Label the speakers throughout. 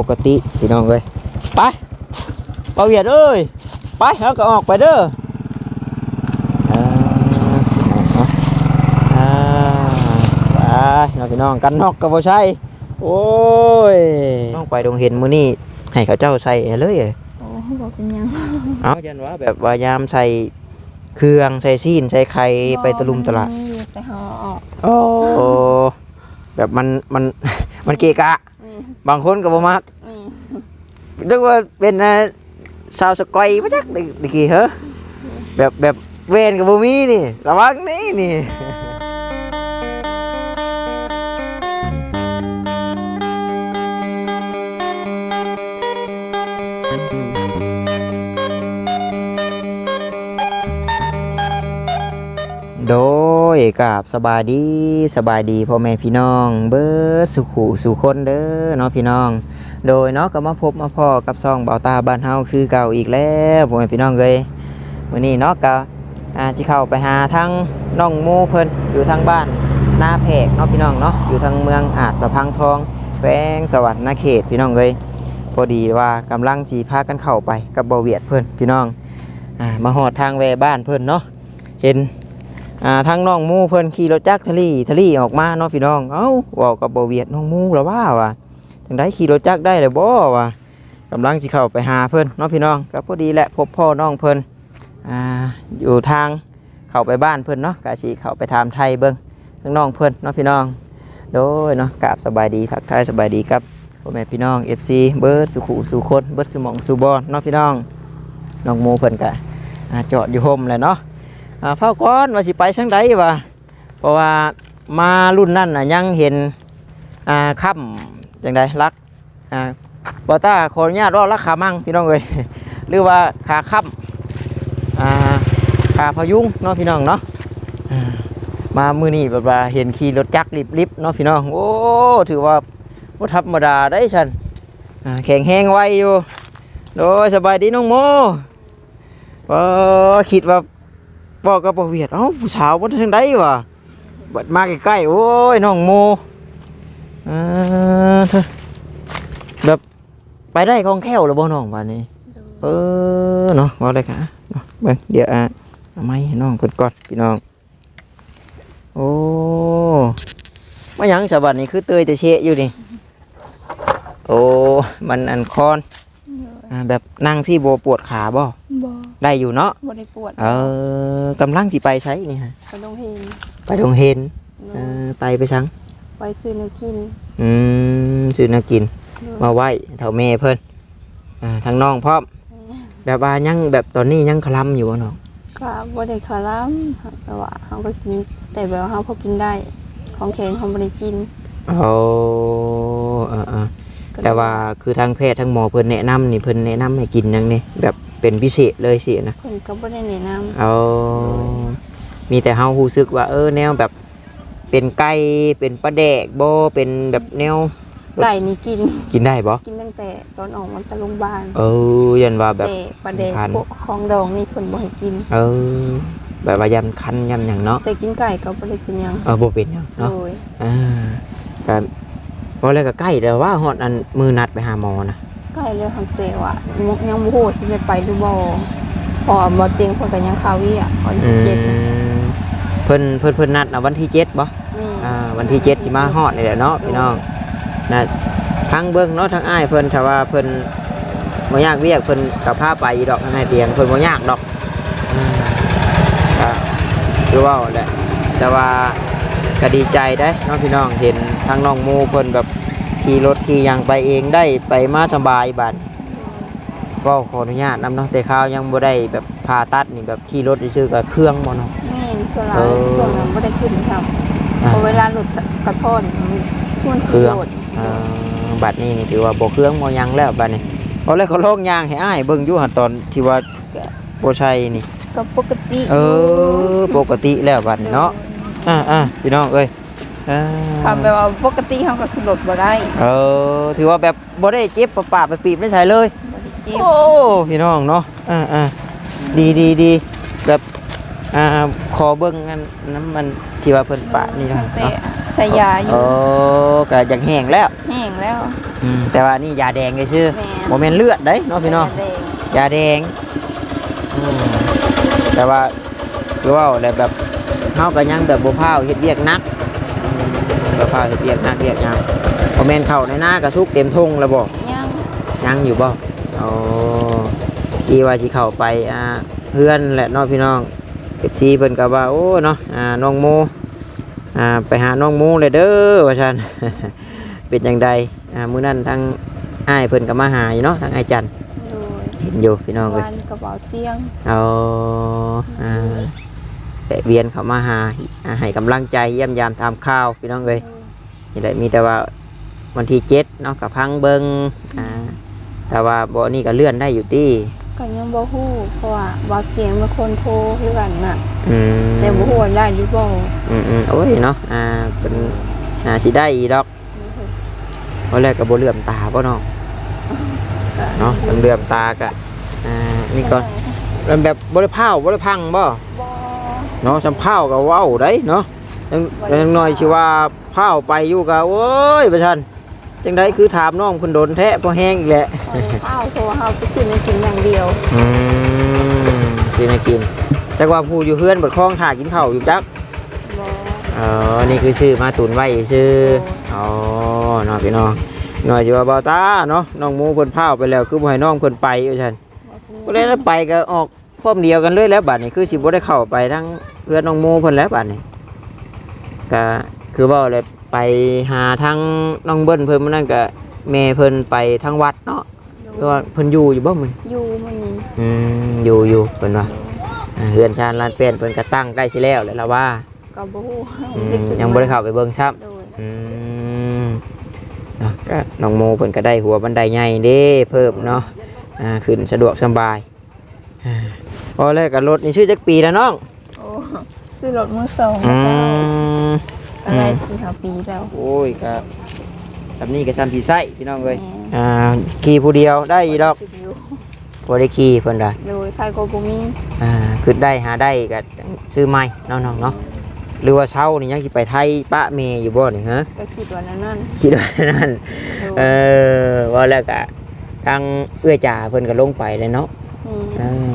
Speaker 1: ปกติพี่น้องเอ้ยไปเอาเวียดเอ้ยไปเฮาก็ออกไปเด้ออ่าอ่าไปน้องพี่น้องกันนอกก็บ่ใช่โอ้ยน้องไปดงเห็นมื้อนี้ให้เขาเจ้าใส่ให้เลยเอ้ย
Speaker 2: โอ้บอกเป็นหยัง
Speaker 1: เอายันว่าแบบว่ายามใส่เครื่องใส่ซีนใส่ไข่ไปตะลุมตลาด
Speaker 2: บ่มันมีอยู่แต่หอออก
Speaker 1: โอ้แบบมันมันมันเกะกะ
Speaker 2: นี่
Speaker 1: บางคนก็บ่มัก
Speaker 2: นี่
Speaker 1: นึกว่าเป็นอ่าชาวสกอยมาจักตะกี้เหรอแบบแบบเวนกับบ่มีนี่ ระวังนี่นี่โด ยกับสบายดีสบายดีพ่อแม่พี่น้อง เบิดสุขุสุคนเด้อเนาะพี่น้อง โดยเนาะก็มาพบมาพ่อกับซองเบาตาบ้านเฮาคือเก่าอีกแล้วพ่อแม่พี่น้องเลยมื้อนี้เนาะก็อาสิเข้าไปหาทั้งน้องมูเพิ่นอยู่ทางบ้านนาแพกเนาะพี่น้องเนาะอยู่ทางเมืองอาจสะพังทองแขวงสวรรค์นาเขตพี่น้องเลยพอดีว่ากำลังสิพากันเข้าไปกับเบาเวียดเพิ่นพี่น้องอมาหอดทางแวบ้านเพิ่นเนาะเห็น อ่าทางน้องมูเพิ่นขี่รถจักรทะลี่ทะลี่ออกมาเนาะพี่น้อง เอ้าเว้ากับบเวียดน้องมูแล้วว่าว่ะจังได้ขี่รถจักรได้เลยบ่วะกำลังสิเข้าไปหาเพิ่นเน้องพี่น้องก็พอดีแหละพบพ่อน้องเพิ่นอ่าอยู่ทางเข้าไปบ้านเพิ่นเนาะกะสิเข้าไปถามไทยเบิ่งทั้งน้องเพิ่นเนาะพี่น้อง โดยเนาะกราบสบายดีทักทายสบายดีครับพ่อแม่พี่น้อง FC เบิร์ดสุขุสุคนเบิร์ดสมองสุบอนเนาะพี่น้องน้องโมเพิ่นกะอ่าจอดอยู่โฮมแหละเนาะ เฝ้าก่อนว่าสิไปทางใดวะเพราะว่ามารุ่นนั้นน่ะยังเห็นอ่าค่ำจังไดรักอ่าบอต้าขออนุญาตว่ารักขามั่งพี่น้องเอ้ยหรือว่าขาค่ำอ่าขาพยุงเนาะพี่น้องเนาะอ่ามามือนี้แบบว่าเห็นขี่รถจักรลิบๆเนาะพี่น้องโอ้ถือว่าว่าธรรมดาได้ฉันอ่าแข็งแห้งไวอยู่โดยสบายดีน้องโมเออคิดว่า บอกกับบ่เวียดเอ้าผู้สาวบ่ทางใดวะบัดมาใกล้ๆโอ้ยน้องโมอ่าเธอแบบไปได้คล่องแคล่วหรือบ่น้องวันนี้ เออเนาะว่าอะไรคะเนาะเบิ่งเดี๋ยวอะเอาไม้ให้น้องเพิ่นก่อนพี่น้อง โอ้มาหยังฉบับนี้คือเตยแต่เชะอยู่นี่ โอ้มันอันคอนอ่าแบบนั่งที่โบปวดขาบ่
Speaker 2: บ่
Speaker 1: ได้อยู่เนาะ
Speaker 2: บ่ได้ปวด
Speaker 1: เออกำลังสิไปใช้นี่ฮะ
Speaker 2: ไปโรงเรียน
Speaker 1: ไปโรงเห็น
Speaker 2: โด
Speaker 1: เอยอไปไปชัง
Speaker 2: ไปซื้อแนวกิน
Speaker 1: อืมซื้อแนักกิน
Speaker 2: โดย
Speaker 1: มาไหว้เท่าแม่เพิ่นอ่าทางน้องพร้อมแบบว่ายังแบบตอนนี้ยังคลำอยู่บ่น้อง
Speaker 2: ก็บ่ได้ขอล้ำแต่ว่าเฮาก็กินแต่แบบว่าเฮาพอกินได้ ของแข็งเฮาบ่ได้กิน
Speaker 1: เอาเออเออ
Speaker 2: ก็เลย
Speaker 1: แต่ว่าคือทางแพทย์ทางหมอเพิ่นแนะนำนี่เพิ่นแนะนำให้กินหยังนี่แบบเป็นพิเศษเลยสินะ
Speaker 2: เพิ่นก็บ่ได้แนะนำ
Speaker 1: เอามีแต่เฮารู้สึกว่าเออแนวแบบเป็นไก่เป็นปลาแดกบ่เป็นแบบแนว
Speaker 2: ไก่นี่กิน
Speaker 1: กินได้บ่
Speaker 2: กินตั้งแต่ตอนออกมาจากโรงพยาบาล
Speaker 1: เออยันว่าแบบ
Speaker 2: แต่ประเด็น
Speaker 1: ทาน
Speaker 2: พวกของดองนี่เพิ่นบ่ให้กิน
Speaker 1: เออแบบว่ายันคันยันหยังเนาะ
Speaker 2: แต่กินไก่ก็บ่ได้เป็นหยัง
Speaker 1: เออบ่เป็นหยัง
Speaker 2: โด
Speaker 1: เนาะ
Speaker 2: ย
Speaker 1: อ่าก็ พอแล้วก็ใกล้แล้วว่าฮอดอันมือนัดไปหาหมอนะ
Speaker 2: ไก่เลยของเตว่ายังบ่ฮู้ที่จะไปหรือบ่เพอบ่เตียงเพิ่นก็ยังคาวีอะวัน
Speaker 1: อื
Speaker 2: ที่เจ็ด
Speaker 1: มเพิ่นเพิ่นเพิ่นนัดนะวันที่เจ็ดบ่
Speaker 2: นี่
Speaker 1: อ่าวันที่เจ็ดสิมาฮอดนี่แหละเนาะพี่น้องนะทางเบิ่งเนาะทางอ้ายเพิ่นถ้าว่าเพิ่นบ่ยากเวียกเพิ่นกับพาไปอีดอกทางให้เตียงเพิ่นบ่ยากดอกอืมก็คือเว่าแหละแต่ว่าก็ดีใจได้เนาะพี่น้องเห็น ทางน้องหมูเพิ่นแบบขี่รถขี่หยังไปเองได้ไปมาสบายบัดก็ขออนุญาตนำเนาะแต่ข้าวยังบ่ได้แบบผ่าตัดนี่แบบขี่รถซื่อๆกับเครื่องบ่เนาะ
Speaker 2: แม่นส่วนหลา
Speaker 1: เอยอ
Speaker 2: ส่วนหลังบ่ได้ขึ้นครับ
Speaker 1: อ่า
Speaker 2: เพอเวลาหลุดกระท่อนมันชวน
Speaker 1: เค
Speaker 2: สิ
Speaker 1: รื่อง
Speaker 2: โดด
Speaker 1: เอ่อบัดนี้นี่ถือว่าบ่เครื่องบ่หยังแล้วบัดนี้พอแล้วเขาลองยางให้อ้ายเบิ่งอยู่หั่นตอนที่ว่าบ่ใช่นี่
Speaker 2: ก็ปกติ
Speaker 1: เออปกติแล้วบัดนี้เนาะ อ่าๆพี่น้องเอ้ยอ่า
Speaker 2: ทำแบบว่าปกติเฮาก็ขึ้นรถบ่ได้
Speaker 1: เออถือว่าแบบบ่ได้เจ็บปะปะไปปีบไม่ใช่เลย
Speaker 2: บ่ได้เจ็บ
Speaker 1: โอ้พี่น้องเนาะอ่าอ่าดีดีดีแบบอ่าขอเบิ้งอันน้ำมันที่ว่าเพิ่นปะนี่นะ
Speaker 2: ตั้งแต่
Speaker 1: เนาะ
Speaker 2: ใส่ยาอยู่
Speaker 1: โอ้ก็อยากแห้งแล้ว
Speaker 2: แห้งแล้ว
Speaker 1: อืมแต่ว่านี่ยาแดงเลยชื่อ
Speaker 2: แม่
Speaker 1: โมเมนเลือดเด้เนาะพี่น้อง
Speaker 2: แดง
Speaker 1: ยาแดงอืมแต่ว่าคือว่าอะไรแบบเฮาก็ยังแบบบ่พร้าวเฮ็ดเวียกหนัก อืมบ่พร้าวเฮ็ดเวียกหนักเวียกหยังโมเมนเข้าในหน้ากระสุกเต็มทงแล้วบ่
Speaker 2: ยัง
Speaker 1: ยังอยู่บ่อ๋ออีว่าสิเข้าไปอ่าเพื่อนแหละเนาะพี่น้อง FC เพิ่นก็ว่าโอ้เนาะอ่าน้องโมอ่าไปหาน้องโมเลยเด้อว่าซั่นเป็นจังใดอ่ามื้อนั้นทางอ้ายเพิ่นก็มาหาอยู่เนาะทางอ้ายจันทร์
Speaker 2: โดย
Speaker 1: เห็นอยู่พี่น้องเอ้ย
Speaker 2: วันกระเป๋าเสียง
Speaker 1: เอาอ่า แวะเวียนเข้ามาหาอ่าให้กำลังใจเยี่ยมยามตามข่าวพี่น้องเอ้ยนี่แหละมีแต่ว่าวันที่เจ็ดเนาะกับพังเบิงอ่าแต่ว่าบ่นี่ก็เลื่อนได้อยู่ดี
Speaker 2: ก็ยังบ่ฮู้เพราะว่าบ่เกียงเป็นคนโทรหรือกันน่ะ
Speaker 1: อืม
Speaker 2: แต่บ่ฮู้ว่าได้หรือบ่
Speaker 1: อืมอืมโอ้ยเนาะอ่าเป็นอ่าสิได้อีดอกเพราะแรกก็บ่เหลื่อมตาบ่เนาะเนาะมันเหลื่อมตากะอ่านี่ก่อนมันแบบบ่ได้พาวบ่ได้พังบ่
Speaker 2: บ่
Speaker 1: เนาะสำเผาก็เว้าได้เนาะยังยังน้อยสิว่าเผาไปอยู่ก็โอ้ยประชันจังไดคือถามน้องเพิ่นโดนแท้พอแห้งอีกแหละ
Speaker 2: อ้าวเพราะว่าเฮาไปซื้อมากินอย่างเดียว
Speaker 1: อืมสิมากินจักว่าผู้อยู่เฮือนเบิดคลองถ่ากินข้าวอยู่จัก
Speaker 2: บ่
Speaker 1: อ๋อนี่คือชื่อมาตุนไว้ชื่ออ๋อเนาะพี่น้องน้อยสิว่าเบาตาเนาะน้องหมูเพิ่นเผาไปแล้วคือบ่ให้น้องเพิ่นไปว่าซั่นบ่ได้ไปก็ออก พร้อมเดียวกันเลยแล้วบัดนี้คือสิบ่ได้เข้าไปทั้งเพื่อนน้องโมเพิ่นแล้วบัดนี้ก็คือเว่าเลยไปหาทั้งน้องเบิ้นเพิ่นมื้อนั้นก็แม่เพิ่นไปทางวัดเนาะเพราะว่าเพิ่นอยู่อยู่บ่มึง
Speaker 2: อยู่มันนี่
Speaker 1: อืมอยู่อยู่เพิ่นว่าอ่าเฮือนชานลานเป็นเพิ่นก็ตั้งใกล้สิแล้วแหล้วล่ะว่า
Speaker 2: ก็บ่ฮู้
Speaker 1: อืมยังบ่ได้เข้าไปเบิ่งซ้ํ
Speaker 2: โดย
Speaker 1: อืมเนาะก็น้องโมเพิ่นก็ได้หัวบันไดใหญ่เด้เพิ่มเนาะอ่าขึ้นสะดวกสบายอ่าพ อแรกกับรถนี่ชื่อจักปีแล้วน้อง
Speaker 2: โอ้ซื้อรถมือสอง
Speaker 1: อื
Speaker 2: แล้วก็
Speaker 1: ม
Speaker 2: อะไรสี่ห้าปีแล้ว
Speaker 1: โอ้ยก็แบบนี้ก็ซ้ำที่ไส้พี่น้องเลย
Speaker 2: แม่
Speaker 1: อ่าขี่ผู้เดียวได้อีดอก
Speaker 2: ติดอยู่
Speaker 1: บ่ได้ขี่เพิ่นได้
Speaker 2: โดยใครก็บ่มี
Speaker 1: อ่าขึ้นได้หาได้ก็ซื้อใหม่น้องๆเนาะหรือว่าเช้านี่ยังสิไปไทยปะเมอยู่บ่นี่ฮะ
Speaker 2: ก็คิดว่านั้นนั่น
Speaker 1: คิดว่านั่น
Speaker 2: โดย
Speaker 1: เออว่าแล้วก็ทางเอื้อจ่าเพิ่นก็ลงไปเลยเนาะ
Speaker 2: นี่
Speaker 1: เออ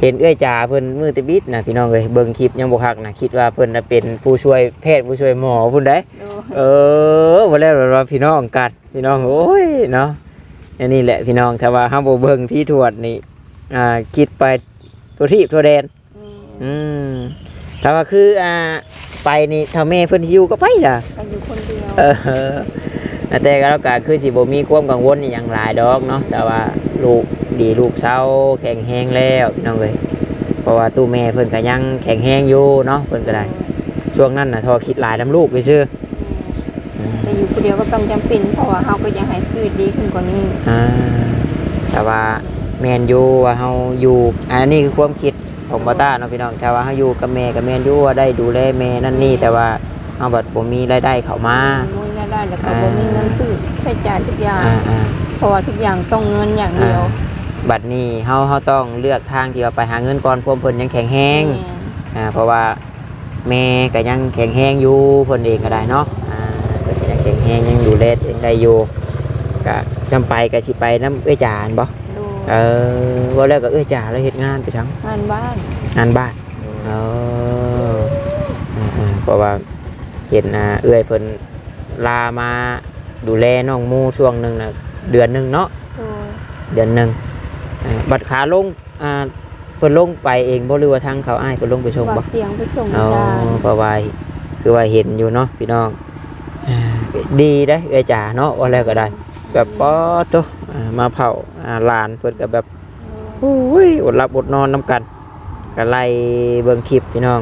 Speaker 1: เห็นเอื้อจ่าเพิ่นมือแตะบิดนะพี่น้องเอ้ยเบิ่งคลิปยังบ่คักนะคิดว่าเพิ่นน่ะเป็นผู้ช่วยแพทย์ผู้ช่วยหมอพุ่นได้
Speaker 2: โดย
Speaker 1: เออบ่แล้วว่าพี่น้องกันพี่น้องโอ้ยเนาะอันนี้แหละพี่น้องถ้าว่าเฮาบ่เบิ่งที่ทวดนี่อ่าคิดไปตัวทีบตัวแดน
Speaker 2: นี่
Speaker 1: อืมถ้าว่าคืออ่าไปนี่ถ้าแม่เพิ่นสิอยู่ก็ไปจ้ะ
Speaker 2: ก็อยู่คนเดียว
Speaker 1: เออแต่ก็แล้วก็คือสิบ่มีความกังวลอหย่างหลายดอกเนาะแต่ว่าลูก ดีลูกเศร้าแข็งแรงแล้วพี่น้องเอ้ยเพราะว่าตู้แม่เพิ่นก็ยังแข็งแรงอยู่เนาะเพิ่นก็ได้ ช่วงนั้นน่ะทอคิดหลายนํลูกไปซื่ออืม
Speaker 2: แต่อยู่คนเดียวก็ต้องจำเป็นเพราะว่าเฮาก็ยังให้ชีวิตดีขึ้นกว่านี้
Speaker 1: อ่าแต่ว่าแมนยูว่าเฮาอยู่อันนี้คือความคิดของบอต้าเนาะพี่น้องแต่ว่าเฮาอยู่กับแม่กับแมนยูว่าได้ดูแลแม่นั่นนี่แต่ว่าเฮาบัดบ่มีรายได้เข้ามา
Speaker 2: บ่มีรายได้แล้วก็บ่มีเงินซื้อใช้จ่ายทุกอย่าง
Speaker 1: อ่าอ่า
Speaker 2: เพราะว่าทุกอย่างต้องเงินอย่างเดียว
Speaker 1: บัดนี้เฮาเฮาต้องเลือกทางที่ว่าไปหาเงินก่อนเพราะเพิ่นยังแข็งแรง
Speaker 2: แม่น
Speaker 1: อ่าเพราะว่าแม่ก็ยังแข็งแรงอยู่เพิ่นเองก็ได้เนาะอ่าเพิ่นก็ยังแข็งแรงยังดูแลตัวเองได้อยู่ก็จำไปก็สิไปนํเอ้อยจานบ่
Speaker 2: ดู
Speaker 1: เออว่าแล้วก็เอ้อยจ่าแล้วเฮ็ดงานไปจัง
Speaker 2: งานบ้าน
Speaker 1: งานบ้านเอออืมๆเพราะว่าเห็นอ่าเอื้อยเพิ่นลามาดูแลน้องหมูช่วงหนึ่งนะเดือนหนึ่งเนาะ
Speaker 2: ดู
Speaker 1: เดือนหนึ่ง อ่าบัดขาลงอ่าเพิ่นลงไปเองบ่หรือว่าทางเขาอ้ายเพิ่นลงไปชม
Speaker 2: ว่า
Speaker 1: บ่
Speaker 2: เตียงไปส่ง
Speaker 1: อ๋อ
Speaker 2: ได้
Speaker 1: เพราะว่าคือว่าเห็นอยู่เนาะพี่น้องอ่าดีได้อเอื้อยจ่าเนาะว่าแล้วก็ได้ แบบป๊อดโตอ่ามาเผาอ่าหลานเพิ่นก็แบบโอ้ยอดหลับอดนอนน้ำกันก็ไล่เบิ่งคลิปพี่น้อง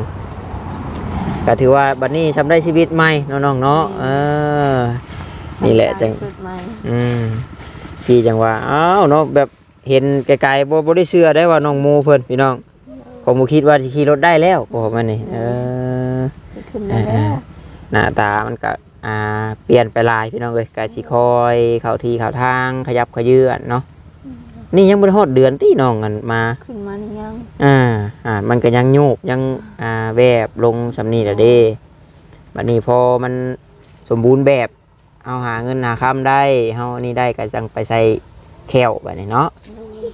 Speaker 1: ก็ถือว่าบัดนี้ทำได้ชีวิตใหม่เนาะน้องๆเนาะเออนี่แหละจัง
Speaker 2: เกิดใหม่
Speaker 1: อืมพี่จังว่าอ้าวเนาะแบบ เห็นไกลๆบ่บ่ได้เชื่อได้ว่าน้องโมเพิ่นพี่น้องผมบ่คิดว่าสิขี่รถได้แล้วพอมันนี่เออ
Speaker 2: จะขึ้นได้แล้ว
Speaker 1: หน้าตามันก็อ่าเปลี่ยนไปหลายพี่น้องเอ้ยก็สิคอยเข้าที่เข้าทางขยับขยื่นเนาะนี่ยังบ่ได้ฮอดเดือนที่น้องกันมา
Speaker 2: ขึ้นมานี่ยัง
Speaker 1: อ่าอ่ามันก็ยังโยกยังอ่าแวบลงสำนีละเด้บัดนี้พอมันสมบูรณ์แบบเฮาหาเงินหาคำได้เฮานี่ได้ก็จังไปใส่ แควแบบนี้เนาะ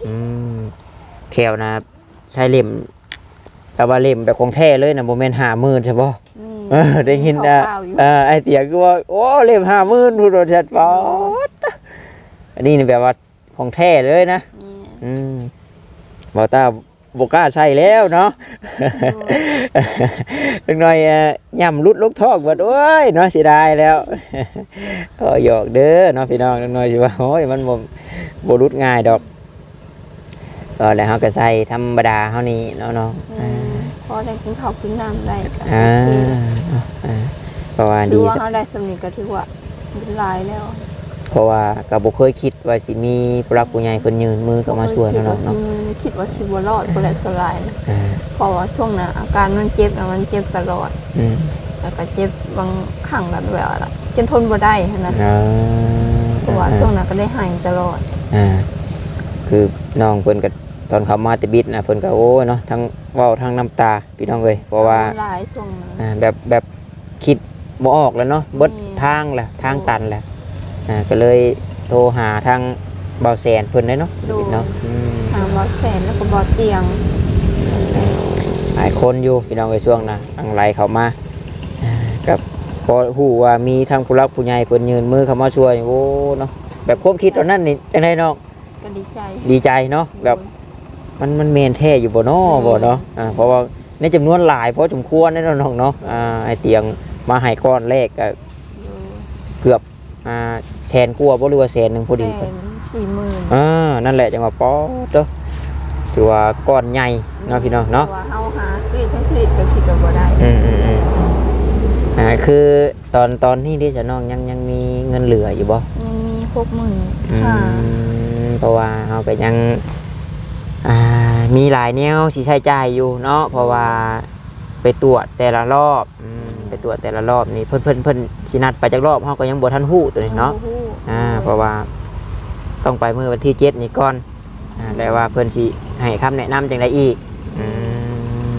Speaker 1: อืมแควนะใช้เล่มแต่ว่าเล่มแบบของแท้เลยนะโมเมนหาหมื่นใช่ปะ
Speaker 2: นี่
Speaker 1: เออได้ยินอะ
Speaker 2: เปล่าๆอยู่
Speaker 1: เออไอเตียก็ว่าโอ้เล่มหาหมื่นพูดโดนชัดปอดอันนี้นี่แบบว่าของแท้เลยนะ
Speaker 2: นี่
Speaker 1: อืมบอต้า บกล้าใช่แล้วเนาะจังหน่อยเอ่อย่ำรุดลูกทอกบัดโอ้ยเนาะเสียดายแล้วก็หยอกเด้อเนาะพี่น้องจังหน่อยสิว่าโอ้ยมันบ่บ่รุดง่ายดอกก็แล้วเฮาก็ใส่ธรรมดาเฮานี่เนาะเนาะ
Speaker 2: อืมพอได้กินข้าวกินน้ำได้ก็
Speaker 1: อ่า
Speaker 2: โอเค
Speaker 1: อ่าเพราะว่า
Speaker 2: ถื
Speaker 1: ดี
Speaker 2: อว่าเขาได้สำนึกก็ถือว่าเป็นหลายแล้ว
Speaker 1: เพราะว่าก็บ่เคยคิดว่าสิมีผู้รักผู้ใหญ่เพิ่นยืนมือเข้ามาช่วยเนาะเนาะเนาะ
Speaker 2: คิดว่าสิบ่รอดบ่ได้สลายนะ
Speaker 1: อ่า
Speaker 2: เพราะว่าช่วงน่ะอาการมันเจ็บน่ะมันเจ็บตลอด
Speaker 1: อืม
Speaker 2: แล้วก็เจ็บบางครั้งแบบแบบว่าจนทนบ่ได้หั้นนะ
Speaker 1: อ่า
Speaker 2: เพราะว่าช่วงนั้นก็ได้หายตลอด
Speaker 1: อ่าคือน้องเพิ่นก็ตอนเขามาแติบิดนะเพิ่นก็โอ้ยเนาะทั้งเว้าทั้งน้ำตาพี่น้องเอ้ยเพราะว่า
Speaker 2: หลายช่วงนั้น
Speaker 1: อ่าแบบแบบคิดบ่ออกแล้วเนาะเบิด
Speaker 2: อืม
Speaker 1: ทางแหละทางตันแหละ อ่าก็เลยโทรหาทางเบาแสนเพิ่นได้เนาะเนาะอืม
Speaker 2: หาบ่แสนแล้วก็บ่เตียง
Speaker 1: หลายคนอยู่พี่น้องเอ้ยช่วงนะอังไรเข้ามาอ่ากับพอฮู้ว่ามีทางผู้รักผู้ใหญ่เพิ่นยืนมือเข้ามาช่วยโอ้เนาะแบบความคิดตอนนั้นนี่จังไดน้อง
Speaker 2: ก็ดีใจ
Speaker 1: ดีใจเนาะแบบ มันมันเมนแท้อยู่บ่เนาะ
Speaker 2: อืม
Speaker 1: บ่เนาะอ่าเพราะว่าในจำนวนหลายพอสมควรแน่นอนน้องเนาะอ่าไอเตียงมาให้ก้อนแรกก็
Speaker 2: อยู่
Speaker 1: เกือบ อ่าแทนกลัวาบ่หรือว่าแสนหนึงพอดี
Speaker 2: แสนสี่หมื่น
Speaker 1: อ่านั่นแหละจังว่าป๊อดเด้อถือว่าก้อนใหญ่เนาะพี่น้องเนาะ
Speaker 2: พรว่าเฮาหาชีวิตทั้งชีวิตก็สิก็บ่ได้
Speaker 1: อืมอืมอืมอ่าคือตอนตอนนี้ที่จะน้องยังยังมีเงินเหลืออยู่บ่
Speaker 2: ยังมีหกหมื่น
Speaker 1: อื
Speaker 2: ค่ะ
Speaker 1: มเพราะว่าเฮาก็ยังอ่ามีหลายแนวสิใช้จ่ายอยู่เนาะเพราะว่าไปตรวจแต่ละรอบอืมไป ตรวจแต่ละรอบนี่เพิ่นเพิ่นเพิ่นสินัดไปจักรอบเฮาก็ยังบ่ทันฮู้ตัวนี้เนาะอ่าเพราะว่าต้องไปมื้อวันที่7นี่ก่อนอ่าแล้วว่าเพิ่นสิให้คำแนะนำจังไดอีกอื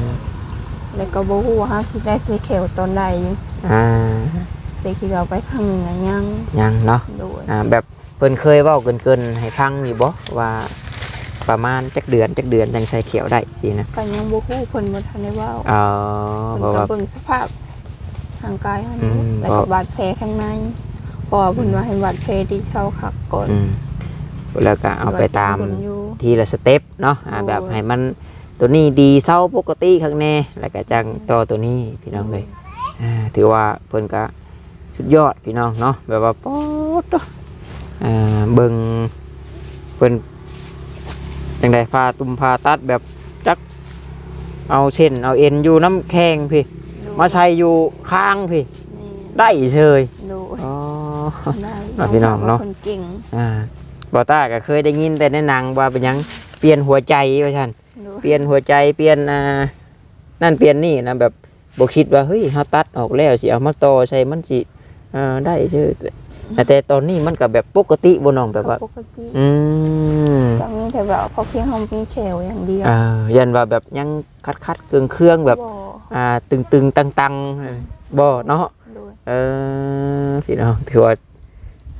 Speaker 1: ม
Speaker 2: แล้วก็บ่ฮู้ว่าเฮาสิได้ซื้อแขวตอนใด
Speaker 1: อ่า
Speaker 2: แต่คิดว่าไปครั้งหนึงน่ะยัง
Speaker 1: ยังเนาะ
Speaker 2: โดย
Speaker 1: อ่าแบบเพิ่นเคยเว้าเกินๆให้ฟังอยู่บ่ว่าประมาณจักเดือนจักเดือนจังใช้เขียวได้สินะ
Speaker 2: ก็ยังบ่ฮู้เพิ่นบ่ทันได้เว้า
Speaker 1: อ๋อ
Speaker 2: เพิ่น
Speaker 1: เพราะ
Speaker 2: ก็
Speaker 1: ว่า
Speaker 2: เบิ่งสภาพ ทางกายเฮา
Speaker 1: อื
Speaker 2: นี่
Speaker 1: ม
Speaker 2: แล้วก็บาดแผลข้างในเพราะว่าเพิ่นว่าให้บาดแผลที่เช่าคักก่อน
Speaker 1: อืมแล้วก็เอาไปตาม
Speaker 2: สิว่จะอยู่
Speaker 1: ทีละสเต็ปเนาะอ่า
Speaker 2: โอ้ย
Speaker 1: แบบให้มันตัวนี้ดีเศร้าปกติข้างในแล้วก็จังต่อตัวนี้พี่น้องเลยอ่าถือว่าเพิ่นก็สุดยอดพี่น้องเนาะแบบว่าป๊อดเนาะอ่าเบิ่งเพิ่นจังไดพาตุ่มพาตัดแบบจักเอาเช่นเอาเอ็นอยู่น้ำแข็งพี่ มาใช้อยู่ข้างพี่
Speaker 2: นี่
Speaker 1: ได้เฉย
Speaker 2: โดย
Speaker 1: อ๋อ
Speaker 2: ได้
Speaker 1: อะพี่น้องเนาะ
Speaker 2: คนเก่ง
Speaker 1: อ่าบอต้าก็เคยได้ยินแต่ในหนังว่าเป็นหยังเปลี่ยนหัวใจว่าฉัน
Speaker 2: โดย
Speaker 1: เปลี่ยนหัวใจเปลี่ยนอ่านั่นเปลี่ยนนี่นะแบบบ่คิดว่าเฮ้ยเฮาตัดออกแล้วสิเอามาต่อใช่มันสิอ่าได้เด้อ แต่ตอนนี้มันก็แบบปกติบ่น้องแบบว่า
Speaker 2: ปกติ
Speaker 1: อืม
Speaker 2: ก็มีแต่แบบพอเพียงเฮามีแขวอย่างเดียว
Speaker 1: อ่ายันว่าแบบยังคัดคัดๆเครื่องเครื่องๆแบบ
Speaker 2: บ่
Speaker 1: อ่าตึงตึงตังตังๆบ่เนาะ
Speaker 2: โดย
Speaker 1: เออพี่น้องถือว่า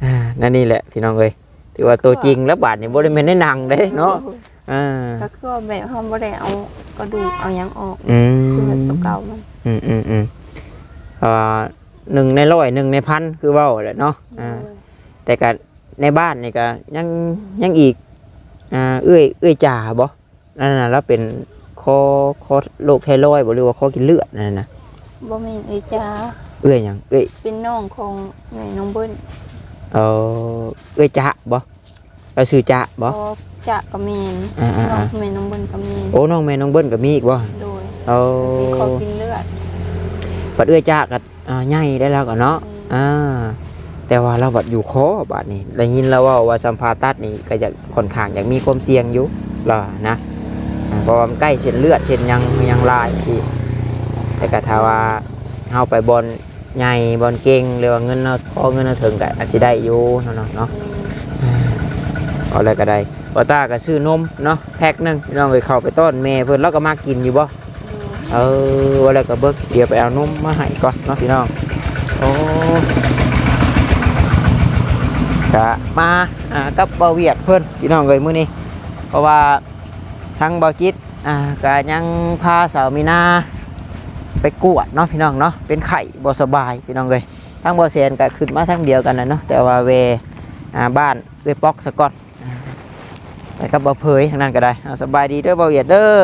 Speaker 1: อ่านั่นนี่แหละพี่น้องเอ้ยถือว่าตัวจริงแล้วบาดนี่บ่ได้แม่นในหนังเด้เนาะอ่า
Speaker 2: ก็คือว่าแบบเฮาบ่ได้เอากระดูกเอาหยังออก
Speaker 1: อืม
Speaker 2: คือแบบตัวเก่ามัน
Speaker 1: อืมอืมอืมอ่า หนึ่งในร้อยหนึ่งในพันคือเว้าแหละเนาะอ่าแต่ก็ในบ้านนี่ก็ยังยังอีกอ่าเอื้อยเอื้อยจ่าบ่นั่นน่ะแล้วเป็นคอคอโรคไทรอยด์บ่หรือว่าคอกินเลือดนั่นน่ะ
Speaker 2: บ่แม่นเอยจ้า
Speaker 1: เอื้อยหยังเอื้อย
Speaker 2: เป็นน้องของแม่น้องเบิ้ล
Speaker 1: เออเอื้อยจ่าบ่เราชื่อจ่าบ่
Speaker 2: พอจะก็แม่น
Speaker 1: อ่าอ่า
Speaker 2: น้อ
Speaker 1: อ่า
Speaker 2: งแม่น้องเบิ้ลก็แม่น
Speaker 1: โอ้น้องแม่น้องเบิ้ลก็มีอีกบ่
Speaker 2: โดย
Speaker 1: เอา
Speaker 2: เป็นเขากินเลือด
Speaker 1: ปัดเอื้อยจ่าก็ อ่าใหญ่ได้แล้วก็เนาะอ่าแต่ว่าเราบัดอยู่คอบาดนี้ได้ยินแล้วว่าว่าสัมภาตัดนี่ก็จะค่อนข้างอยากมีความเสี่ยงอยู่ล่ะนะอ่าเพราะว่ามันใกล้เส้นเลือดเส้นหยังหยังลายที่แต่ก็ถ้าว่าเฮาไปบอลใหญ่บอลเก่งหรือว่าเงินเอาพอเงินเอาถึงก็อาจสิได้อยู่เนาะเนาะเนาะ
Speaker 2: อืม
Speaker 1: เอาอะไรก็ได้บอต้าก็ซื้อนมเนาะแพ็คหนึงพี่น้องไปเข้าไปต้อนแม่เพิ่นแล้วก็มากินอยู่บ่
Speaker 2: โดย
Speaker 1: เออว่าแล้วก็เบิกเดี๋ยวไปเอานมมาให้ก่อนเนาะพี่น้องโอ้ก็มาอ่ากับเบาเวียดเพิ่นพี่น้องเอ้ยมื้อนี้ เพราะว่าทั้งเบาจิตอ่าก็ยังพาสาวมีนาไปกวดเนาะพี่น้องเนาะเป็นไข้บ่สบายพี่น้องเอ้ยทั้งบ่แซนก็ขึ้นมาทั้งเดียวกันนะเนาะแต่ว่าเวอ่าบ้านเอ้ยปอกซะก่อนไปกับบ่เผยทางนั้นก็ได้เอาสบายดีเด้อเบาเวียดเด้อ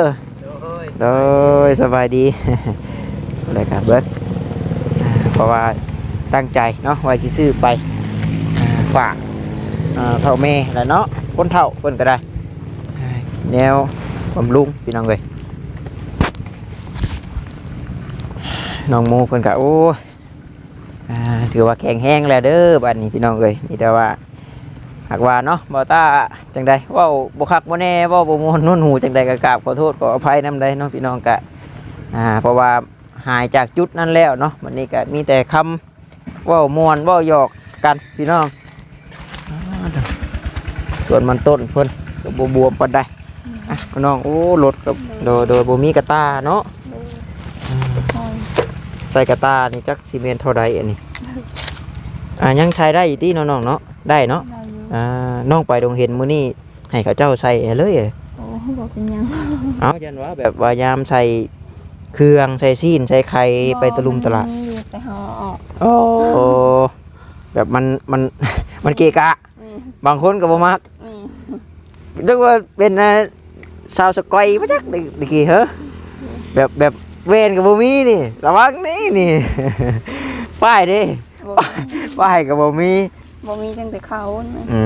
Speaker 1: โดยสบายดีเลยครับเบิร์ดเพราะว่าตั้งใจเนาะไว้ซื้อไปฝากเท่าแม่แหละเนาะคนเท่าเพิ่นก็ได้อ่าแนวบำรุงพี่น้องเลยน้องหมูเพิ่นก็โอ้ถือว่าแข็งแห้งแล้วเด้อบัดนี้พี่น้องเอ้ยมีแต่ว่า หากว่าเนาะบ่ตาจังใดเว้าบ่คักบ่แน่เว้าบ่ม่วนนุ่นหูจังใดก็กราบขอโทษขออภัยนำใดเนาะพี่น้องก็อ่าเพราะว่าหายจากจุดนั้นแล้วเนาะวันนี้ก็มีแต่คำเว้าม่วนเว้าหยอกกันพี่น้องอ่าเด้อส่วนมันต้นเพิ่นก็บ่บวมปานใดอะพี่น้องโอ้รถกับโดยโดยบ่มีกระตาเนาะใส่กระตานี่จักซีเมนต์เท่าใดอันนี้อ่ายังใช้ได้อยู่ที่น้องๆเนาะได้เนาะ
Speaker 2: ได้ อยู่
Speaker 1: อ่าน้องไปดงเห็นมื้อนี้ให้เขาเจ้าใส่ให้เลยเอ้ย
Speaker 2: โอ้บอกเป็นหยัง
Speaker 1: เอายันว่าแบบว่ายามใส่เครื่องใส่ซีนใส่ไข่ไปตะลุมตลาด
Speaker 2: มีอยู่แต่เขาเอาออก
Speaker 1: โอ้แบบมันมันมันเกะกะ
Speaker 2: มี
Speaker 1: บางคนก็บ่มัก
Speaker 2: มี
Speaker 1: นึกว่าเป็นอ่าชาวสกอยมาจักตะกี้เหรอแบบแบบเวนกับบ่มีนี่ ระวังนี่นี่ ป้ายเด้
Speaker 2: บ่
Speaker 1: ป้ายกับบ่มี
Speaker 2: บ่มีตั้งแต่เขานะ
Speaker 1: อื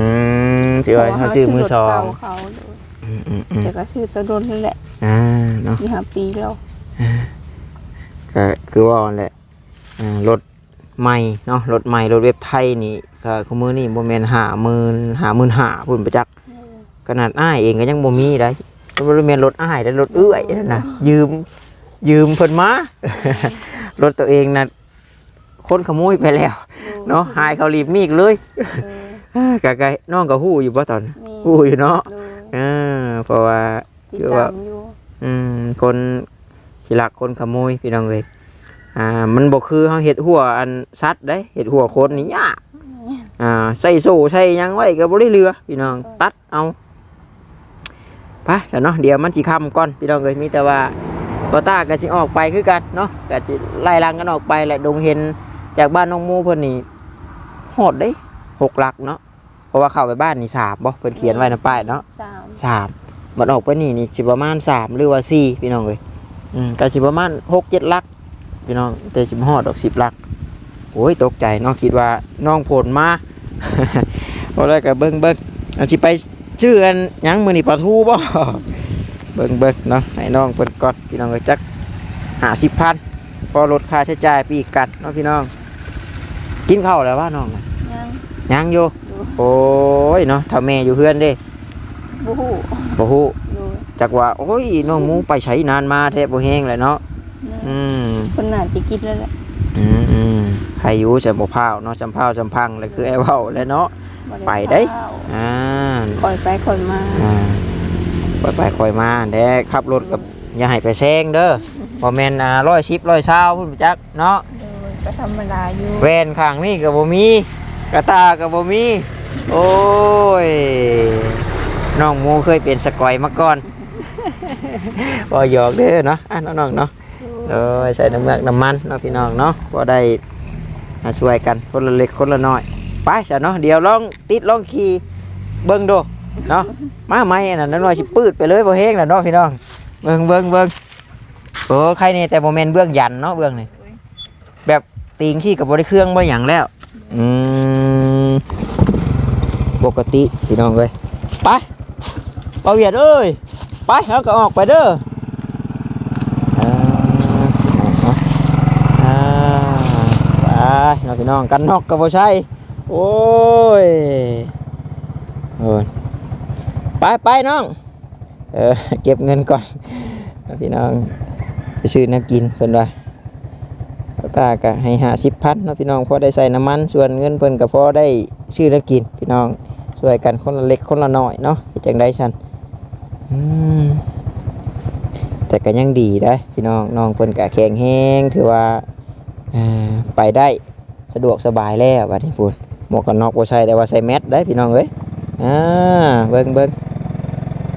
Speaker 1: มสิว่าเขาซื้อมือสอ
Speaker 2: เพราะ
Speaker 1: ง
Speaker 2: ว่าเขาซื้อรถเก่าเขา
Speaker 1: อืมอืมอืม
Speaker 2: แต่ก็ซื้อแตะโดนนั่นแหละ
Speaker 1: อ่าเนาะ
Speaker 2: ที่หาปีแล้ว
Speaker 1: ก็คือว่านั่นแหละอ่ารถใหม่เนาะรถใหม่รถเว็บไทยนี่ก็คือมือนี่บ่แม่นหาหมื่นหาหมื่นหาพุ่นประจักษ์ขนาดอ้ายเองก็ยังบ่มีได้บ่ได้แม่นรถอ้ายแต่รถเอื้อยนั่นน่ะยืมยืมเพิ่นมารถตัวเองน่ะ คนขโมยไปแล้ว เนาะหายเขารีบมีกเลย
Speaker 2: เออกะ
Speaker 1: กะน้องก็ฮู้อยู่บ่ตอนนั้น
Speaker 2: มี
Speaker 1: ฮู้อยู่เนาะ
Speaker 2: ดู
Speaker 1: อ่าเพราะว่า
Speaker 2: ติด
Speaker 1: คือว่า
Speaker 2: ตามอยู่
Speaker 1: อืมคนขี้ลักคนขโมยพี่น้องเลยอ่ามันบอกคือเขาเห็ดหัวอันซัดได้เห็ดหัวคนนี่ยากอ่าใส่โซ่ใส่หยังไว้ก็บ่ได้เรือพี่น้องตัดเอาไปจ้ะเนาะเดี๋ยวมันสิคำก่อนพี่น้องเลยมีแต่ว่าบอต้าก็สิออกไปคือกันเนาะก็สิไล่ลังกันออกไปแหละดงเห็น จากบ้านน้องหมูเพิ่นนี่โหดเด้หกหลักเนาะเพราะว่าเข้าไปบ้านนี่สามบ่เพิ่นเขียนไว้ในป้ายเนาะ
Speaker 2: สาม
Speaker 1: สามมันออกไปนี่นี่สิประมาณสามหรือว่าสี่พี่น้องเลยอืมก็สิประมาณหกเจ็ดลักพี่น้องแต่สิบหอดดอกสิบลักโอ้ยตกใจเน้องคิดว่าน้องผลมาพอได้กับเบิ้งเบิ้งเอาสิไปชื่ออันหยังมือนี่ปลาทูบ่เบิ้งเบิ้งเนาะให้น้องเปิดก่อนพี่น้องก็จักหาสิบพันพอลดค่าใช้จ่ายปีกกัดเนาะพี่น้อง กินข้าวแล้วว่าน้องน่ะ
Speaker 2: ยัง
Speaker 1: ยังอยู่
Speaker 2: ดู
Speaker 1: โอ้ยเนาะถ้าแม่อยู่เพื่อนเด้
Speaker 2: บูฮู้
Speaker 1: บ่ฮู้
Speaker 2: ดู
Speaker 1: จักว่า โอ้ยน้องหมูไปใช้นานมาแทบบ่แห้งเลยเนาะ
Speaker 2: นะ
Speaker 1: อืม
Speaker 2: คนน่าจะกินแล้วแหละ
Speaker 1: อืมอืมใครอยู่จะบ่พร้าวเนาะจำพร้าวจำพังเลยคือไอ้เว้าแหล้วเนาะ
Speaker 2: บ่
Speaker 1: ไปเด้
Speaker 2: ข้าว
Speaker 1: อ่า
Speaker 2: คอยไปคอยมา
Speaker 1: อ่าปล่อยไปคอยมาแด้ขับรถกับอย่าให้ไปแซงเด้อบ่แม่นอ่า110 120พุ่นไปจักเนาะ
Speaker 2: โดย ก็ธรรมดาอยู่
Speaker 1: แว่นข้างนี่ก็บ่มีกระตาก็บ่มี โอ้ยน้องมูเคยเป็นสกอยมาก่อนบ่หยอกเด้อเนาะอะน้องๆเนาะเออใส่น้ำเมือกน้ำมันเนาะพี่น้องเนาะพอได้มาช่วยกันคนละเล็กคนละน้อยไปจ้ะเนาะเดี๋ยวลองติดลองขี่เบิ้งดูเนาะมาไหมนนั้นน้อยสิปืดไปเลยบ่เฮงน่ะเนาะพี่น้องเบิ้งเบิ้งเบิ้งโอ้ใครนี่แต่โมเมนเบื้องยันเนาะเบื้องนี่ ตีงขี้กับบริเครื่องบ่หยังแล้ว อืมปกติพี่น้องเลยไปเบาเหยียดเอ้ยไปเราก็ออกไปเด้ออ่าอ่าไปน้องพี่น้องกันนอกกับบ่ใช่โอ้ยโอ้ยไปไปน้องเออเก็บเงินก่อนน้องพี่น้องไปซื้อน้ำกินเพิ่นว่า ตาก็ให้หาสิบพันน้องพี่น้องพอได้ใส่น้ำมัน ส่วนเงินเพิ่นก็พอได้ซื้อน้ำกิน พี่น้องช่วยกันคนละเล็กคนละน้อยเนาะจังไดฉันแต่ก็ยังดีได้พี่น้องน้องเพิ่นก็แข็งแรงถือว่าอ่าไปได้สะดวกสบายแล้วบัดนี้พุ่นหมวกกันน็อกบ่ใส่แต่ว่าใส่แมสได้พี่น้องเอ้ยอ่าเบิ่งเบิ่ง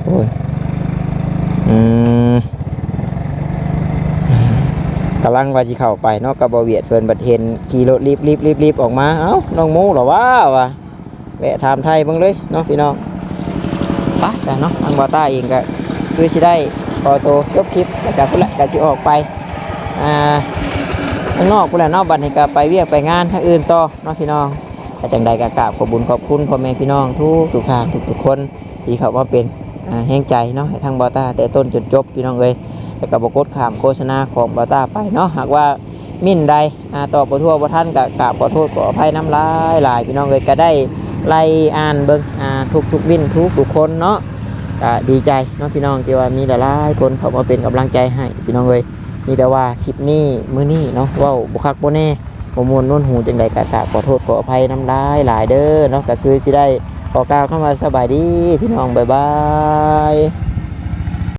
Speaker 1: โอ้ยอืม กำลังว่าสิเข้าไปเนาะกับบ่เวียดเพิ่นบัดเห็นขี่รถรีบรีบรีบรีบออกมาเอ้าน้องหมูเหรอวะวะแวะถามไทยเบิ่งเลยเนาะพี่น้องไปจ้ะเนาะทางบ่าต้าเองก็คือสิได้ขอตัวจบคลิปแล้วก็พุ่นละก็สิออกไปอ่าข้างนอกกูแหละเนอกบัดนี้ก็ไปเวียกไปงานทางอื่นต่อเนาะพี่น้องแต่จังใดก็กราบขอบุญขอบคุณพ่อแม่พี่น้องทุกทุกทางทุกทุกคนที่เขามาเป็นแห่งใจเนาะให้ทางบอต้าแต่ต้นจนจบพี่น้องเลย แล้วก็บกดขามโฆษณาของบอต้าไปเนาะหากว่ามิ่นใดอ่าตอบประทั่วประท่านกับกราบขอโทษขออภัยน้ำลายหลายพี่น้องเลยก็ได้ไล่อ่านเบิ่งทุกทุกวินทุกทุกคนเนาะก็ดีใจเนาะพี่น้องที่ว่ามีหลายๆคนเขามาเป็นกำลังใจให้พี่น้องเลยมีแต่ว่าคลิปนี้มื้อนี้เนาะว้าบุคักบ่แน่บ่มวนนุ่นหูจังใดก็กราบขอโทษขออภัยน้ำลายหลายเด้อเนาะก็คือสิได้ขอกล่าวเข้ามาสบายดีพี่น้องบ๊ายบาย